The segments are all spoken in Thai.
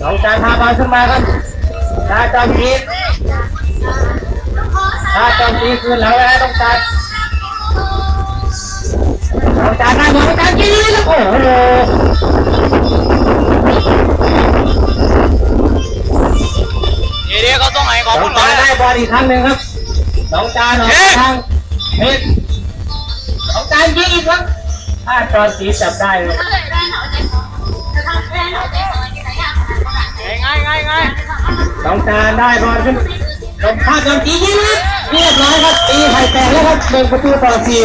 น้องจานพาบอลขึ้นมาครับตาจอมจีตาจอมจีคืนหลังแล้วต้องการน้องจานได้บอลน้องจานยิงแล้วโอ้โหเดี๋ยวเขาต้องให้ขอบน้อคุงณจานะนได้บอลอีกครั้งหนึ่งครับน้องจานออกทางเฮ็ดน้องจานยิงอีกครับถ้าจอมจีจับได้เลยง่ายง่ายง่ายน้อง จานได้บอลขึ้นลงพาดจอมจียิงเลยเรียบร้อยครับตีไข่แตกแล้วครับหนึ่งประตูต่อสี่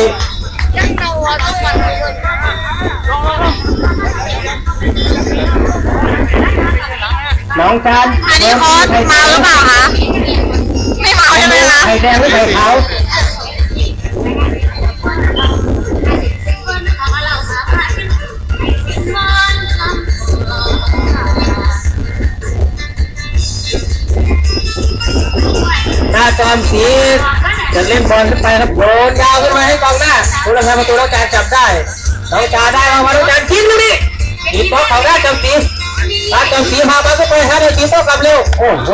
น้องการอันนี้โค้ชเมาหรือเปล่าคะไม่เมาใช่ไหมคะไข่แดงหรือไข่ขาว จอมสีจะเล่นบอลขึ้นไปครับโยนยาวขึ้นมาให้กองหน้าผู้รักษาประตูน้องการจับได้น้องการได้มาน้องการทิ้งลูกนี้ตีบอลเขาหน้าจอมสีหน้าจอมสีพาบอลขึ้นไปฮะเดี๋ยวตีโต้กลับเร็วโอ้โห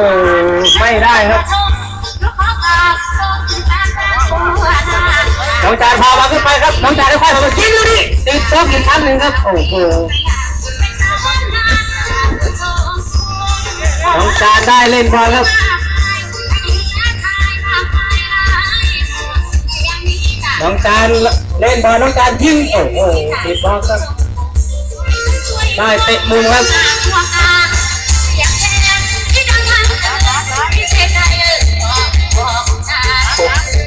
ไม่ได้ครับน้องจานพาบอลขึ้นไปครับน้องจานได้ควายพาบอลยิงดูดิติดท็อปอีกครั้งหนึ่งครับโอ้โหน้องจานได้เล่นบอลครับ น้องจานเล่นบอลน้องจานยิงโอ้โหติดบอลครับได้เตะมุมครับ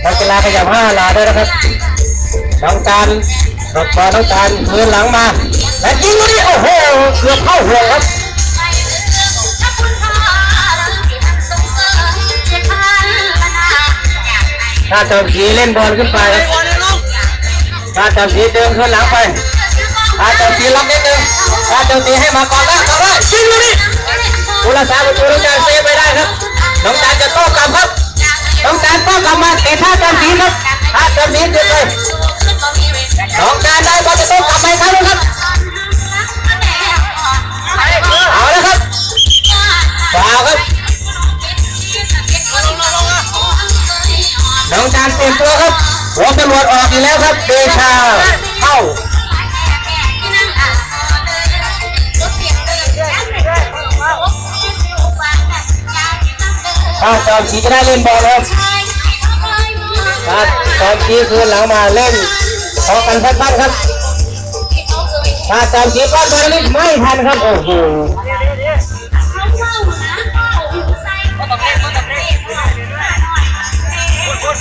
นักกีฬาขยับห้าลาด้วยนะครับน้องจานรถบอลน้องจานมือหลังมาและยิงดูดิโอ้โหเกือบเข้าห่วครับถ้าเติมสีเล่นบอลขึ้นไปครับ ถ้าเติมสีเดินขึ้นหลังไปถ้าเติมสีล็อกนิดนึงถ้าเติมสีให้มาก่อนแล้วก่อนแล้วยิงดูดิผู้รักษาประตูน้องจานเซฟไปได้ครับ น้องจานจะโต้กลับครับ น้องจานโต้กลับมาเตะท่าเติมสีครับท่าเติมสีเกินเลยน้องจานได้บอลจะโต้กลับไปครั้งหนึครับเอาแล้วครับฟาวครับน้องจานเปลี่ยนตัวครับ หัวตำรวจออกอีกแล้วครับเดชาเข้าถ้าจอมสีจะได้เล่นบอลครับถ้าจอมสีคืนหลังมาเล่นขอกันสั้นๆครับถ้าจอมสีป้อนบอลนี่ไม่ทันครับโอ้โห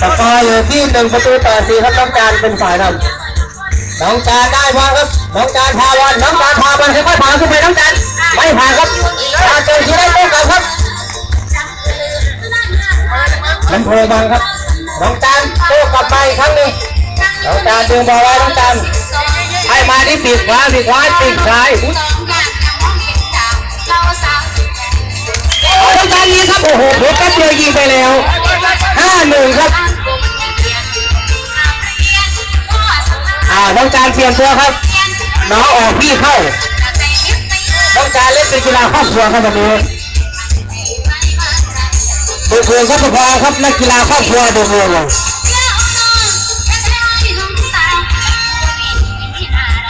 สกอร์อยู่ที่หนึ่งประตูต่อสี่ครับน้องจานเป็นฝ่ายนำน้องจานได้บอลครับน้องจานพาบอลน้องจานพาบอลค่อยๆพาขึ้นไปน้องจานไม่ผ่านครับจานเจอที่ได้โต้กลับครับมันโผล่บังครับน้องจานโต้กลับไปครั้งหนึ่งน้องจานดึงบอลไว้น้องจานให้มาที่ปีกขวาปีกขวาปีกซ้ายอุ๊ยเอาน้องจานยิงครับโอ้โหเพิ่แป๊บเดียวยิงไปแล้วห้าหนึ่งครับ อ่าต้องการเปลี่ยนตัวครับ น้องออกพี่เข้า ต้องการเล่นเป็นกีฬาครอบครัวครับวันนี้ดูเพื่อนครับพอครับนักกีฬาครอบครัวดูเพื่อนเลย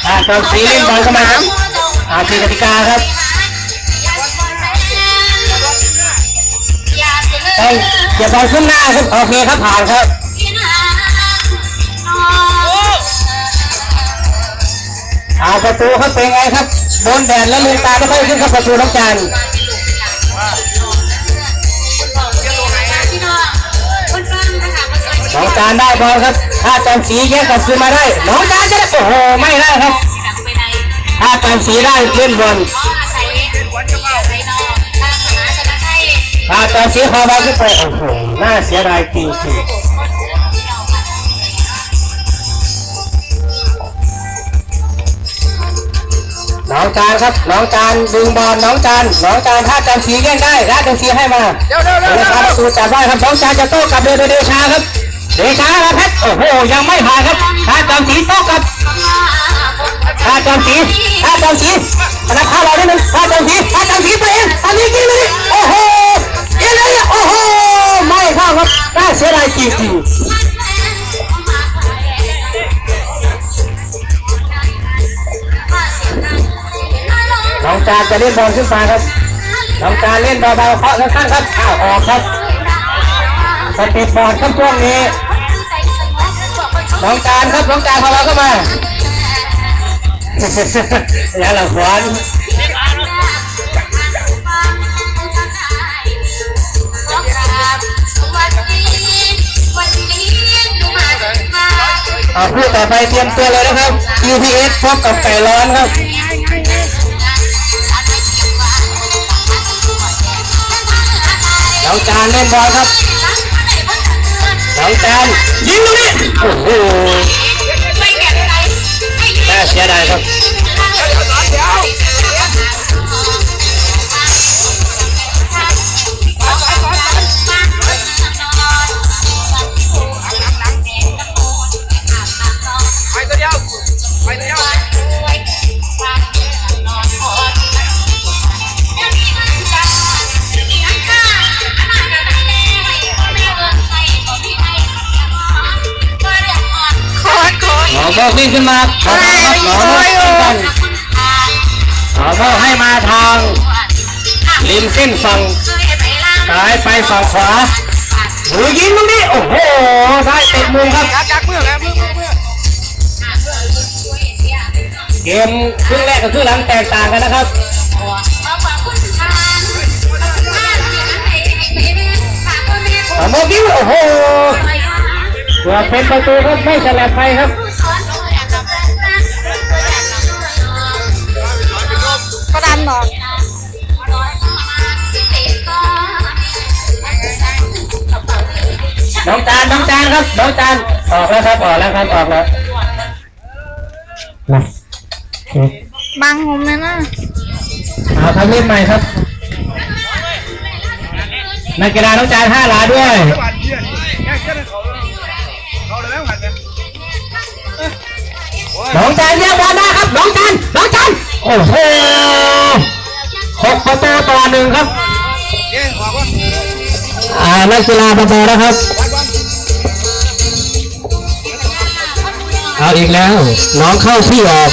อ่าตอนสีเล่นบอลเข้ามาครับอ่าทีกติกาครับต้องเก็บบอลขึ้นหน้าครับโอเคครับผ่านครับ อาประตูครับเป็นไงครับโดนแดดแล้วลืมตาไม่ค่อยขึ้นครับประตูน้องจันน้องจานได้บอลครับ ถ้าจอมสีแย่งกลับคืนมาได้ น้องจานจะได้โอ้โหไม่ได้ครับ ถ้าจอมสีได้เล่นบอลถ้าจอมสีขอบอลขึ้นไปโอ้โหน่าเสียดายจริงๆ น้องจานครับ น้องจานดึงบอลน้องจานน้องจานถ้าจอมสีแย่งได้ถ้าจอมสีให้มาเดี๋ยวเดี๋ยวเดี๋ยวเดชาประตูจับได้ครับน้องจานจะโต้กลับเดินโดยเดชาครับเดชาครับเพชรโอ้โหยังไม่ผ่านครับถ้าจอมสีโต้กลับถ้ถ้าจอมสีถ้าจอมสีพนักข้าเราได้หนึ่งถ้าจอมสีถ้าจอมสีตัวเองตอนนี้ยิงเลยโอ้โหเอ็นเลยโอ้โหไม่เข้าครับน่าเสียดายจริงๆ น้องการจะเล่นบอลขึ้นมาครับน้องการเล่นเบาๆเคาะข้างๆครับอ้าวออกครับสปีดบอลครับช่วงนี้น้องการครับน้องการของเราเข้ามาอย่าหลังขวานเอาคู่ต่อไปเตรียมตัวเลยนะครับ UPS พบกับไก่ร้อนครับ น้องการเล่นบอลครับน้องการยิงตรงนี้โอ้โหน่าเสียดายครับ ดโค้ดหมอบอกวิ่งขึ้นมาขอมาครับหมอบอกขึ้นกันหมอบอกให้มาทางริมเส้นฝั่งซ้ายไปฝั่งขวาหนูยิงตรงนี้โอ้โหได้เตะมุมครับจักจักมือแล้วมือมือมือเกมครึ่งแรกกับครึ่งหลังแตกต่างกันนะครับหมอบอกยิงโอ้โหเกือบเป็นประตูครับไม่ฉลับไปครับ ก็ดันบอกน้องจานน้องจานครับน้องจานออกแล้วครับออกแล้วครับออกแล้วมาบางผมเลยนะเอาทำเล่นใหม่ครับนักกีฬาน้องจานห้าหลาด้วยหวานเยี่ยนแค่แค่เขาเขาเลยแล้วหันเลยน้องจานเรียกบอลได้ครับน้องจานน้องจาน โอ้โหหกประตูต่อหนึ่งครับอ่าอ่านักกีฬาประตูนะครับ เอาอีกแล้ว น้องเข้าที่ออก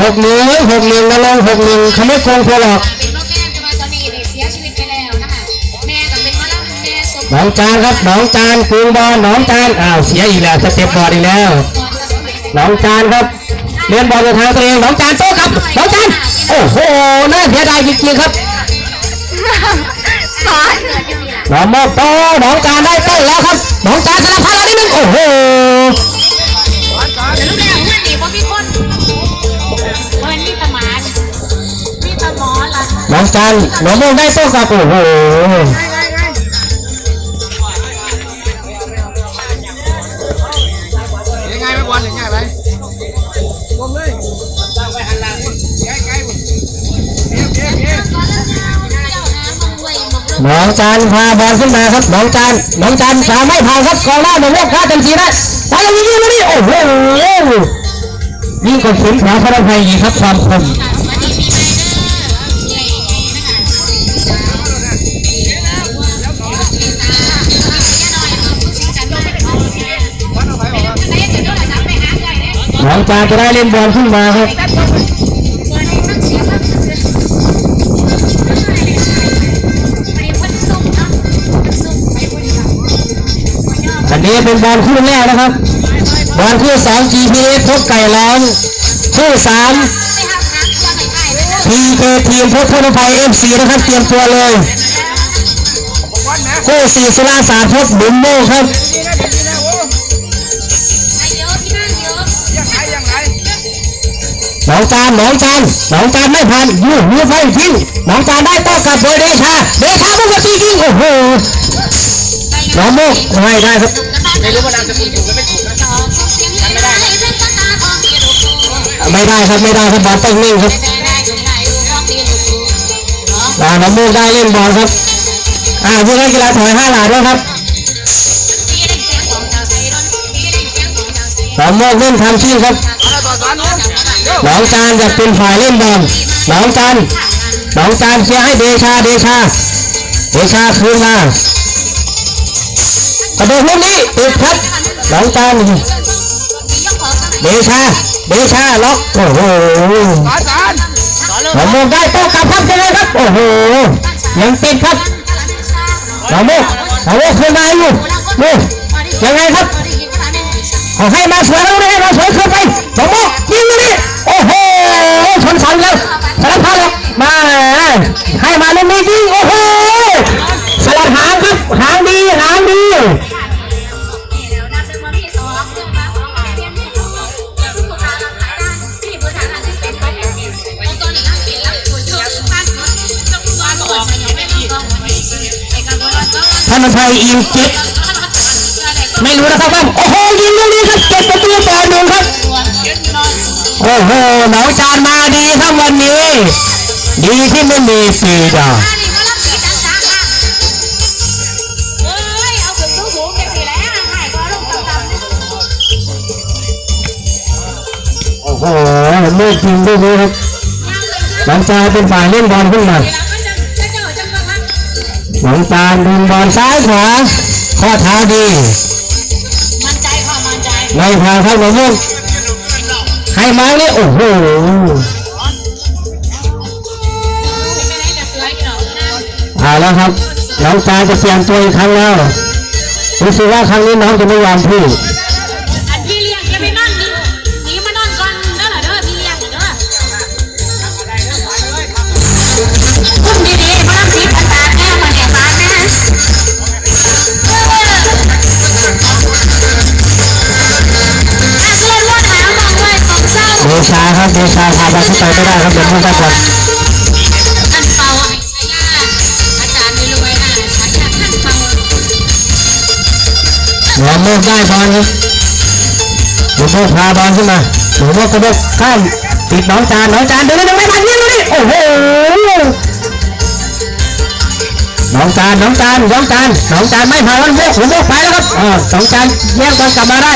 หกหนึ่งหกหนึ่งนะลงหกหนึ่งคำไม่โกงพอหรอก แม่สมน้องจานครับน้องจานคูงบอลน้องจานอ้าวเสียอีกแล้วสเต็ปบอลอีกแล้วก่อนจะสมัยน้องจานครับเลียนบอลไปทางตัวเองน้องจานโต้กลับน้องจานโอ้โหน่าเสียดายจริงๆครับสอนน้องโมโตน้องจานได้โต้แล้วครับน้องจานสารพัดเราได้หนึ่งโอ้โหแต่ลูกแรกเพื่อนหนีเพราะพี่คนมันมีตะหมานมีตะหมอละน้องจานน้องโมได้โต้กลับโอ้โห น้องจานพาบอลขึ้นมาครับน้องจานน้องจานสามไม่ผ่านครับกองหน้าหนึ่งลูกค้าเต็มทีได้ไปเลยยิงเลยนี่โอ้โหยิ่งกว่าเข็มขาพระภัยอีกครับความคมวันนี้มีไรเดอร์ใหญ่นะคะจันโดนไม่ได้เอาเนี่ยวันเอาไปออกมาไม่ได้จะโดนจับไปหาใหญ่เนี่ยน้องจานจะได้เล่นบอลขึ้นมาครับ นนี้เป็นบอลคู่แรกนะครับ บอลคู่สอง GPS พบไก่ล้อมคู่สามไปหาหาตัวไหนไทยไว้เลย PK ทีมพบพุทธภัย FC นะครับ เตรียมตัวเลย คู่สี่สุราษฎร์พบบุญโมครับดีนะดีนะโอ้ไอ้เยอะที่นั่นเยอะยังจานน้องจานน้องจานไม่ผ่านยูยูไฟทิ้งน้องจานได้โต้กลับโดยเดชา เดชาบุกตียิงโอ้โหน้องโมกไม่ได้ครับ ไม่ได้ครับไม่ได้ครับบอลต้องนิ่งครับบอลน้ำมูกได้เล่นบอลครับ อ่าผู้เล่นกีฬาถอยห้าหลาด้วยครับน้ำมูกเล่นทำชื่อครับน้องจานจะเป็นฝ่ายเล่นบอลน้องจานน้องจานเสียให้เดชาเดชาเดชาคืนมา กระโดดลูกนี้ติดครับน้องจานเดชาเดชาล็อกโอ้โหสอนสอนน้องโมกได้โต้กลับครับยังไงครับโอ้โหยังติดครับน้องโมกน้องโมกคืนมาอยู่นี่ยังไงครับขอให้มาสวยแล้วนี่ให้มาสวยขึ้นไปน้องโมกยิงลูกนี้โอ้โหชนเสาอีกแล้วสารพัดเลยมาให้มาเล่นนี้ยิงโอ้ ไทยอิงเจ็ดไม่รู้นะครับว่าโอ้โหยิงลูกนี้ครับเจ็ดประตูต่อหนึ่งครับโอ้โหหนองจานมาดีครับวันนี้ ดีที่ไม่มีปีดาโอ้โหไม่จริงด้วยครับหลังจากเป็นฝ่ายเล่นบอลขึ้นมา หลวงตาดึงบอลซ้ายขวาข้อเท้าดีมั่นใจค่ะมั่นใจไม่พาเข้าหนุ่ใครมาเนี่ยโอ้โหไม่ได้จะสวยหรอเอาแล้วครับน้องตาจะเปลี่ยนตัวอีกครั้งแล้วรู้สึกว่าครั้งนี้น้องจะไม่ยอมพี่ ครับเดชาพาบอลเข้าไปไม่ได้ครับเดี๋ยวพุ่งไปก่อนท่านเปาให้ชายาอาจารย์ไม่รวยนะอาจายท่านเปาหนูโมกได้บอลครับหนูโมกพาบอลขึ้นมาหนูโมกกระโดดข้ามติดน้องจานน้องจานเดินยังไม่ทันยิงเลยโอ้โหน้องจานน้องจานน้องจานน้องจานไม่ผ่านแล้วโมกหนูโมกไปแล้วครับเออน้องจานแย่งบอลกลับมาได้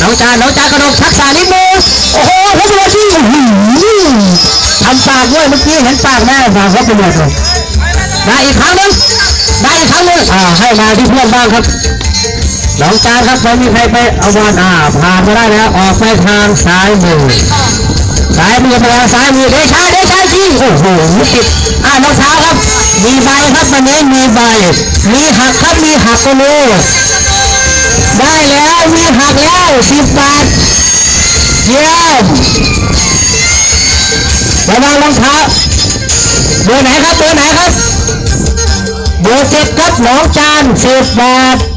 น้องจ้าน้องจ้ากระโดดทักษะนิดนึงโอ้โหเขาเป็นอาชีพอื้อทำปากด้วยเมื่อกี้เห็นปากแม่ปากเขาเป็นแบบนี้ได้อีกครั้งหนึงได้อีกครั้งหนึงอ่าให้มาที่เพื่อนบ้างครับน้องจ้าครับไม่มีใครไปเอาบอลอ่าผ่านมาได้แล้วออกไปทางซ้ายมือซ้ายมือไปทางซ้ายมือเดชาเดชาจีโอ้โหติดอ่าน้องเท้าครับ มีใบครับวันนี้มีใบ มีหักครับมีหักก็รู้ ได้แล้วมีหักแล้วสิบบาทเยี่ยมระวังรองเท้าเบอร์ไหนครับเบอร์ไหนครับเบอร์เจ็ดครับน้องจานสิบบาท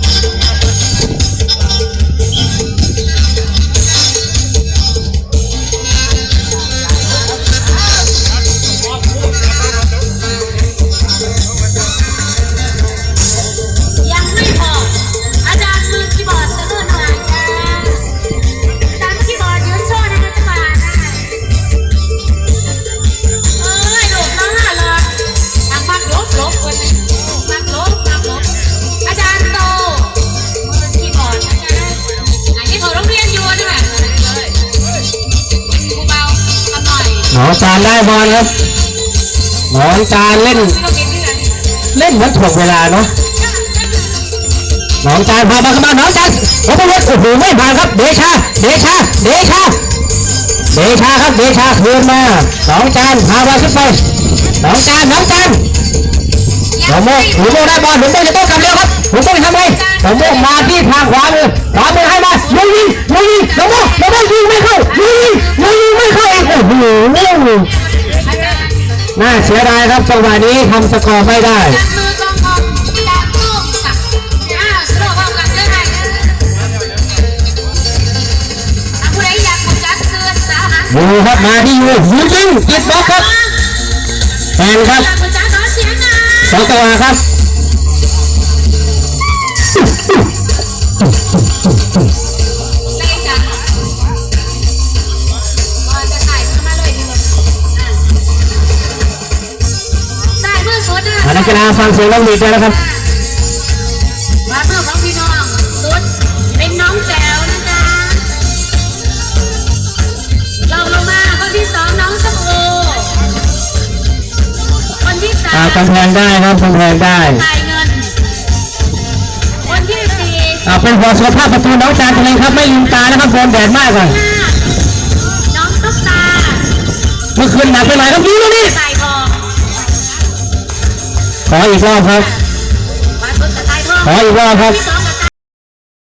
น้องจานได้บอลครับน้องจานเล่น เล่นเหมือนถ่วงเวลาเนาะน้องจานพาบอลเข้ามาน้องจานโอ้โหโอ้โหไม่ผ่านครับเดชาเดชาเดชาเดชาครับเดชาคืนมาน้องจานพาบอลขึ้นไปน้องจานน้องจาน หนูโมกหนูโมได้บอลหนูโมจะต้องกลับเร็วครับหนูโมทำไงหนูโมมาที่ทางขวามือขวามือให้มาหนูยิงนูยิงหนูโมกหนูโมยิงไม่เข้ายิงยิงไม่เข้าเองโอ้โหน่าเสียดายครับจังหวะนี้ทำสกอร์ไม่ได้จับมืองกองจับตุ้มสักอ่าสโลว์เข้ากันได้ไหมอะผู้ใดอยารซื้อสาวหางดูครับมาที่ยูยูยิงติดบล็อกครับแฟนครับ สองตัวครับเล่นกันบอลจะถ่ายขึ้นมาเลยดีกว่าอะใส่เพื่อสุดนะอ่านักกีฬาฟังเสียงน้องดีด้วยนะครับ กำแพงได้ครับกำแพงได้จ่ายเงินคนที่สี่อ่าเป็นหัวสุขภาพประตูน้องจานทะเลครับไม่ลืมตานะครับโดนแดดมากอะห้าน้องตุ๊กตาเมื่อคืนหนักไปหน่อยครับยิงลูกนี้ใส่ทองขออีกรอบครับ มาตุ๊กตาใส่ทองขออีกรอบครับที่สอง